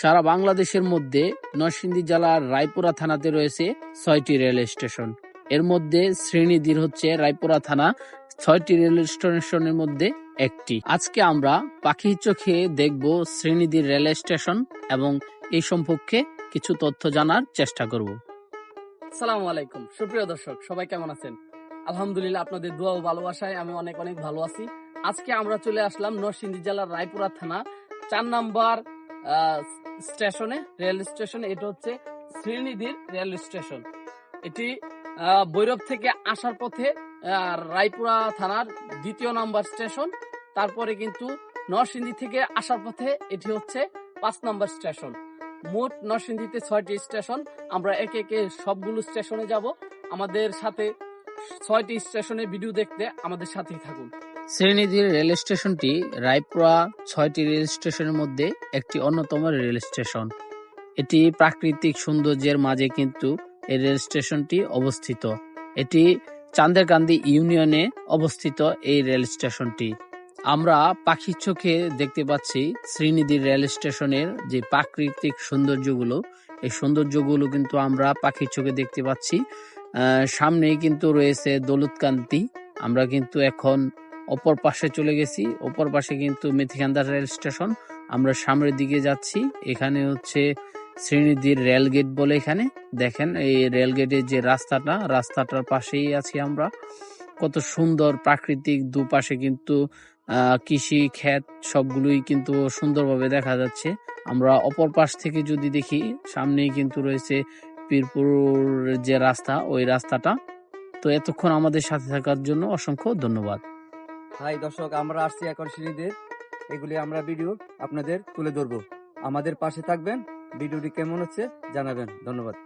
সারা বাংলাদেশের মধ্যে নরসিংদী জেলার রায়পুরা থানাতে রয়েছে ছয়টি রেল স্টেশন। এর মধ্যে শ্রেণীদির হচ্ছে রায়পুরা থানা, ছয়টি রেল স্টেশনের মধ্যে একটি। আজকে আমরা পাখি চোখে দেখব শ্রেণীদির রেল স্টেশন এবং এই সম্পর্কে কিছু তথ্য জানার চেষ্টা করব। সালাম আলাইকুম। সুপ্রিয় দর্শক, সবাই কেমন আছেন? আলহামদুলিল্লাহ, আপনাদের দোয়া ও ভালোবাসায় আমি অনেক অনেক ভালো আছি। আজকে আমরা চলে আসলাম নরসিংদী জেলার রায়পুরা থানা, চার নাম্বার স্টেশনে, রেল স্টেশন, এটা হচ্ছে শ্রীনিধির রেল স্টেশন। এটি ভৈরব থেকে আসার পথে রায়পুরা থানার দ্বিতীয় নাম্বার স্টেশন। তারপরে কিন্তু নরসিংদী থেকে আসার পথে এটি হচ্ছে পাঁচ নাম্বার স্টেশন। মোট নরসিংদীতে ছয়টি স্টেশন। আমরা একে একে সবগুলো স্টেশনে যাব। আমাদের সাথে ছয়টি স্টেশনে ভিডিও দেখতে আমাদের সাথেই থাকুন। শ্রীনিধির রেল স্টেশনটি রায়পুরা ছয়টি রেল স্টেশনের মধ্যে একটি অন্যতম রেল স্টেশন। এটি প্রাকৃতিক সৌন্দর্যের মাঝে কিন্তু এই রেল স্টেশনটি অবস্থিত। এটি চান্দেরকান্দি ইউনিয়নে অবস্থিত এই রেল স্টেশনটি। আমরা পাখির চোখে দেখতে পাচ্ছি শ্রীনিধির রেল স্টেশনের যে প্রাকৃতিক সৌন্দর্যগুলো, এই সৌন্দর্যগুলো কিন্তু আমরা পাখির চোখে দেখতে পাচ্ছি। সামনেই কিন্তু রয়েছে দৌলতকান্তি আমরা কিন্তু এখন অপর পাশে চলে গেছি। অপর পাশে কিন্তু মেথিকান্দা রেল স্টেশন। আমরা সামনের দিকে যাচ্ছি। এখানে হচ্ছে শ্রীনিধির রেল গেট বলে এখানে। দেখেন এই রেল গেটের যে রাস্তাটা, রাস্তাটার পাশেই আছি আমরা। কত সুন্দর প্রাকৃতিক দুপাশে কিন্তু কৃষি, ক্ষেত সবগুলোই কিন্তু সুন্দরভাবে দেখা যাচ্ছে। আমরা অপর পাশ থেকে যদি দেখি, সামনেই কিন্তু রয়েছে পিরপুর যে রাস্তা, ওই রাস্তাটা। তো এতক্ষণ আমাদের সাথে থাকার জন্য অসংখ্য ধন্যবাদ। হাই দর্শক, আমরা আসছি এখন সিঁড়িদের এগুলি আমরা ভিডিও আপনাদের তুলে ধরবো। আমাদের পাশে থাকবেন, ভিডিওটি কেমন হচ্ছে জানাবেন। ধন্যবাদ।